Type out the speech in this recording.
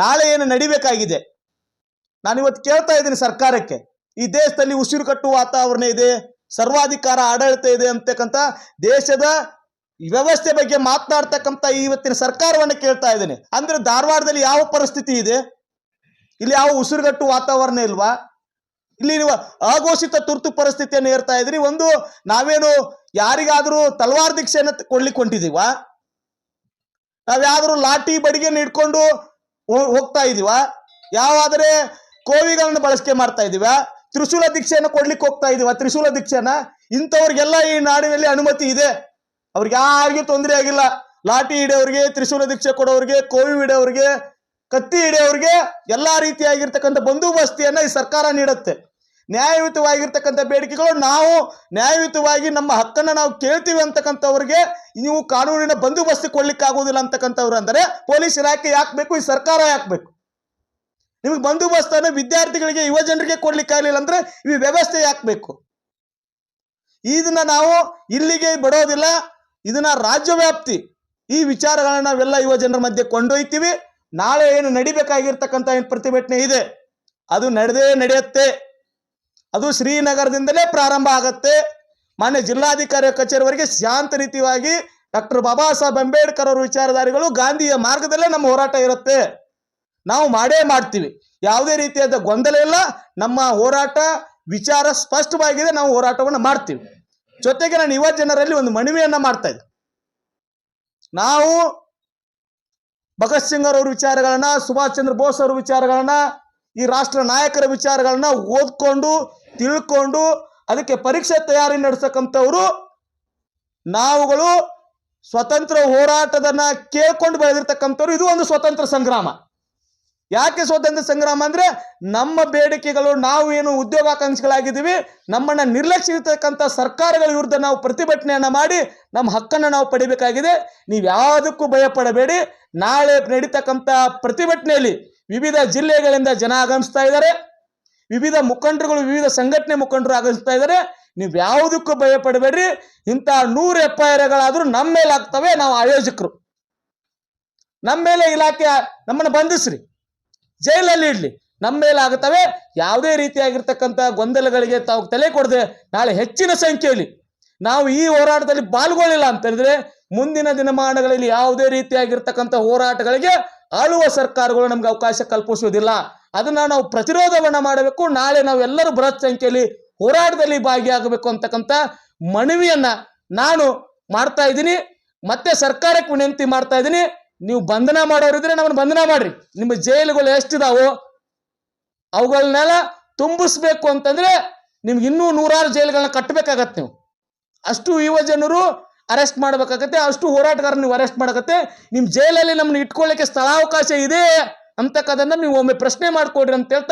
ನಾಳೆ ಏನು ನಡಿಬೇಕಾಗಿದೆ? ನಾನು ಇವತ್ತು ಕೇಳ್ತಾ ಇದ್ದೀನಿ ಸರ್ಕಾರಕ್ಕೆ. ಈ ದೇಶದಲ್ಲಿ ಉಸಿರು ಕಟ್ಟುವ ವಾತಾವರಣ ಇದೆ, ಸರ್ವಾಧಿಕಾರ ಆಡಳಿತ ಇದೆ ಅಂತಕ್ಕಂಥ ದೇಶದ ವ್ಯವಸ್ಥೆ ಬಗ್ಗೆ ಮಾತನಾಡ್ತಕ್ಕಂಥ ಇವತ್ತಿನ ಸರ್ಕಾರವನ್ನು ಕೇಳ್ತಾ ಇದ್ದೇನೆ. ಅಂದ್ರೆ ಧಾರವಾಡದಲ್ಲಿ ಯಾವ ಪರಿಸ್ಥಿತಿ ಇದೆ? ಇಲ್ಲಿ ಯಾವ ಉಸಿರುಗಟ್ಟು ವಾತಾವರಣ ಇಲ್ವಾ? ಇಲ್ಲಿ ನೀವು ಅಘೋಷಿತ ತುರ್ತು ಪರಿಸ್ಥಿತಿಯನ್ನು ಹೇಳ್ತಾ ಇದ್ರಿ ಒಂದು ನಾವೇನು ಯಾರಿಗಾದರೂ ತಲವಾರ್ ದೀಕ್ಷೆಯನ್ನು ಕೊಡ್ಲಿಕ್ಕೆ ಹೊಂಟಿದೀವ ನಾವ್ಯಾದರೂ ಲಾಠಿ ಬಡಿಗೆಯನ್ನು ಇಟ್ಕೊಂಡು ಹೋಗ್ತಾ ಇದೀವ? ಯಾವಾದರೆ ಕೋವಿಗಳನ್ನ ಬಳಕೆ ಮಾಡ್ತಾ ಇದೀವ? ತ್ರಿಶೂಲ ದೀಕ್ಷೆಯನ್ನು ಕೊಡ್ಲಿಕ್ಕೆ ಹೋಗ್ತಾ ಇದೀವ? ತ್ರಿಶೂಲ ದೀಕ್ಷೆನ ಇಂಥವ್ರಿಗೆಲ್ಲ ಈ ನಾಡಿನಲ್ಲಿ ಅನುಮತಿ ಇದೆ. ಅವ್ರಿಗೆ ಯಾರಿಗೂ ತೊಂದರೆ ಆಗಿಲ್ಲ. ಲಾಠಿ ಹಿಡಿಯೋರಿಗೆ, ತ್ರಿಶೂಲ ದೀಕ್ಷೆ ಕೊಡೋರಿಗೆ, ಕೋವಿ ಹಿಡಿಯೋರಿಗೆ, ಕತ್ತಿ ಹಿಡಿಯೋರಿಗೆ ಎಲ್ಲಾ ರೀತಿಯಾಗಿರ್ತಕ್ಕಂಥ ಬಂದೋಬಸ್ತಿಯನ್ನ ಈ ಸರ್ಕಾರ ನೀಡುತ್ತೆ. ನ್ಯಾಯಯುತವಾಗಿರ್ತಕ್ಕಂಥ ಬೇಡಿಕೆಗಳು ನಾವು ನ್ಯಾಯಯುತವಾಗಿ ನಮ್ಮ ಹಕ್ಕನ್ನ ನಾವು ಕೇಳ್ತೀವಿ ಅಂತಕ್ಕಂಥವ್ರಿಗೆ ನೀವು ಕಾನೂನಿನ ಬಂದೋಬಸ್ತ್ ಕೊಡ್ಲಿಕ್ಕೆ ಆಗೋದಿಲ್ಲ ಅಂತಕ್ಕಂಥವ್ರು ಅಂದರೆ ಪೊಲೀಸ್ ಇಲಾಖೆ ಯಾಕೆ ಬೇಕು? ಈ ಸರ್ಕಾರ ಯಾಕೆ ಬೇಕು? ನಿಮಗೆ ಬಂದೋಬಸ್ತನ್ನು ವಿದ್ಯಾರ್ಥಿಗಳಿಗೆ, ಯುವ ಜನರಿಗೆ ಕೊಡ್ಲಿಕ್ಕೆ ಆಗಲಿಲ್ಲ ಅಂದ್ರೆ ಈ ವ್ಯವಸ್ಥೆ ಯಾಕೆ ಬೇಕು? ಇದನ್ನ ನಾವು ಇಲ್ಲಿಗೆ ಬಿಡೋದಿಲ್ಲ. ಇದನ್ನ ರಾಜ್ಯ ವ್ಯಾಪ್ತಿ ಈ ವಿಚಾರಗಳನ್ನ ನಾವೆಲ್ಲ ಯುವ ಜನರ ಮಧ್ಯೆ ಕೊಂಡೊಯ್ತೀವಿ. ನಾಳೆ ಏನು ನಡಿಬೇಕಾಗಿರ್ತಕ್ಕಂಥ ಏನು ಪ್ರತಿಭಟನೆ ಇದೆ? ಅದು ನಡೆದೇ ನಡೆಯುತ್ತೆ. ಅದು ಶ್ರೀನಗರದಿಂದಲೇ ಪ್ರಾರಂಭ ಆಗತ್ತೆ. ಮಾನ್ಯ ಜಿಲ್ಲಾಧಿಕಾರಿ ಕಚೇರಿವರೆಗೆ ಶಾಂತ ರೀತಿಯಾಗಿ ಡಾಕ್ಟರ್ ಬಾಬಾ ಸಾಹೇಬ್ ಅಂಬೇಡ್ಕರ್ ಅವರ ವಿಚಾರಧಾರಿಗಳು ಗಾಂಧಿಯ ಮಾರ್ಗದಲ್ಲೇ ನಮ್ಮ ಹೋರಾಟ ಇರುತ್ತೆ. ನಾವು ಮಾಡೇ ಮಾಡ್ತೀವಿ. ಯಾವುದೇ ರೀತಿಯಾದ ಗೊಂದಲ ಇಲ್ಲ. ನಮ್ಮ ಹೋರಾಟ ವಿಚಾರ ಸ್ಪಷ್ಟವಾಗಿದೆ. ನಾವು ಹೋರಾಟವನ್ನು ಮಾಡ್ತೀವಿ. ಜೊತೆಗೆ ನಾನು ಯುವ ಜನರಲ್ಲಿ ಒಂದು ಮನವಿಯನ್ನು ಮಾಡ್ತಾ ಇದ್ದೆ. ನಾವು ಭಗತ್ ಸಿಂಗ್ ಅವರ ವಿಚಾರಗಳನ್ನ, ಸುಭಾಷ್ ಚಂದ್ರ ಬೋಸ್ ಅವರ ವಿಚಾರಗಳನ್ನ, ಈ ರಾಷ್ಟ್ರ ನಾಯಕರ ವಿಚಾರಗಳನ್ನ ಓದ್ಕೊಂಡು ತಿಳ್ಕೊಂಡು ಅದಕ್ಕೆ ಪರೀಕ್ಷೆ ತಯಾರಿ ನಡೆಸಕ್ಕಂಥವ್ರು ನಾವುಗಳು ಸ್ವತಂತ್ರ ಹೋರಾಟದನ್ನ ಕೇಳ್ಕೊಂಡು ಬೆಳೆದಿರ್ತಕ್ಕಂಥವ್ರು ಇದು ಒಂದು ಸ್ವತಂತ್ರ ಸಂಗ್ರಾಮ. ಯಾಕೆ ಸ್ವತಂತ್ರ ಸಂಗ್ರಾಮ ಅಂದ್ರೆ ನಮ್ಮ ಬೇಡಿಕೆಗಳು, ನಾವು ಏನು ಉದ್ಯೋಗಾಕಾಂಕ್ಷಿಗಳಾಗಿದ್ದೀವಿ, ನಮ್ಮನ್ನ ನಿರ್ಲಕ್ಷಿಸತಕ್ಕಂಥ ಸರ್ಕಾರಗಳ ವಿರುದ್ಧ ನಾವು ಪ್ರತಿಭಟನೆಯನ್ನ ಮಾಡಿ ನಮ್ಮ ಹಕ್ಕನ್ನು ನಾವು ಪಡಿಬೇಕಾಗಿದೆ. ನೀವು ಯಾವುದಕ್ಕೂ ಭಯಪಡಬೇಡಿ. ನಾಳೆ ನಡೀತಕ್ಕಂಥ ಪ್ರತಿಭಟನೆಯಲ್ಲಿ ವಿವಿಧ ಜಿಲ್ಲೆಗಳಿಂದ ಜನ ಆಗಮಿಸ್ತಾ ಇದ್ದಾರೆ. ವಿವಿಧ ಮುಖಂಡರುಗಳು, ವಿವಿಧ ಸಂಘಟನೆ ಮುಖಂಡರು ಆಗಿಸ್ತಾ ಇದ್ದಾರೆ. ನೀವು ಯಾವುದಕ್ಕೂ ಭಯ ಪಡಬೇಡ್ರಿ ಇಂಥ ನೂರು ಎಫ್ ಐ ಆರ್ಗಳಾದ್ರೂ ನಮ್ಮ ಮೇಲೆ ಆಗ್ತವೆ, ನಾವು ಆಯೋಜಕರು. ನಮ್ಮ ಮೇಲೆ ಇಲಾಖೆ ನಮ್ಮನ್ನು ಬಂಧಿಸ್ರಿ. ಜೈಲಲ್ಲಿ ಇಡ್ಲಿ. ನಮ್ಮ ಮೇಲೆ ಆಗುತ್ತವೆ ಯಾವುದೇ ರೀತಿಯಾಗಿರ್ತಕ್ಕಂಥ ಗೊಂದಲಗಳಿಗೆ ತಾವು ತಲೆ ಕೊಡದೆ ನಾಳೆ ಹೆಚ್ಚಿನ ಸಂಖ್ಯೆಯಲ್ಲಿ. ನಾವು ಈ ಹೋರಾಟದಲ್ಲಿ ಪಾಲ್ಗೊಳ್ಳಿಲ್ಲ ಅಂತ ಹೇಳಿದ್ರೆ ಮುಂದಿನ ದಿನಮಾನಗಳಲ್ಲಿ ಯಾವುದೇ ರೀತಿಯಾಗಿರ್ತಕ್ಕಂಥ ಹೋರಾಟಗಳಿಗೆ ಆಳುವ ಸರ್ಕಾರಗಳು ನಮ್ಗೆ ಅವಕಾಶ ಕಲ್ಪಿಸುವುದಿಲ್ಲ. ಅದನ್ನ ನಾವು ಪ್ರತಿರೋಧವನ್ನು ಮಾಡಬೇಕು. ನಾಳೆ ನಾವೆಲ್ಲರೂ ಬೃಹತ್ ಸಂಖ್ಯೆಯಲ್ಲಿ ಹೋರಾಟದಲ್ಲಿ ಭಾಗಿಯಾಗಬೇಕು ಅಂತಕ್ಕಂಥ ಮನವಿಯನ್ನು ನಾನು ಮಾಡ್ತಾ ಇದ್ದೀನಿ. ಮತ್ತೆ ಸರ್ಕಾರಕ್ಕೆ ವಿನಂತಿ ಮಾಡ್ತಾ ಇದ್ದೀನಿ. ನೀವು ಬಂಧನ ಮಾಡೋರಿದ್ರೆ ನಮ್ಮನ್ನು ಬಂಧನ ಮಾಡ್ರಿ. ನಿಮ್ಮ ಜೈಲುಗಳು ಎಷ್ಟಿದಾವೋ ಅವುಗಳನ್ನೆಲ್ಲ ತುಂಬಿಸ್ಬೇಕು ಅಂತಂದ್ರೆ ನಿಮ್ಗೆ ಇನ್ನೂ ನೂರಾರು ಜೈಲುಗಳನ್ನ ಕಟ್ಟಬೇಕಾಗತ್ತೆ ನೀವು. ಅಷ್ಟು ಯುವ ಜನರು ಅರೆಸ್ಟ್ ಮಾಡಬೇಕಾಗತ್ತೆ. ಅಷ್ಟು ಹೋರಾಟಗಾರರು ನೀವು ಅರೆಸ್ಟ್ ಮಾಡಕತ್ತೆ. ನಿಮ್ಮ ಜೈಲಲ್ಲಿ ನಮ್ಮನ್ನ ಇಟ್ಕೊಳ್ಳಿಕ್ಕೆ ಸ್ಥಳಾವಕಾಶ ಇದೆ. ಅಂತಕ್ಕದನ್ನ ನೀವು ಒಮ್ಮೆ ಪ್ರಶ್ನೆ ಮಾಡ್ಕೊಡ್ರಿ ಅಂತ ಹೇಳ್ತಾ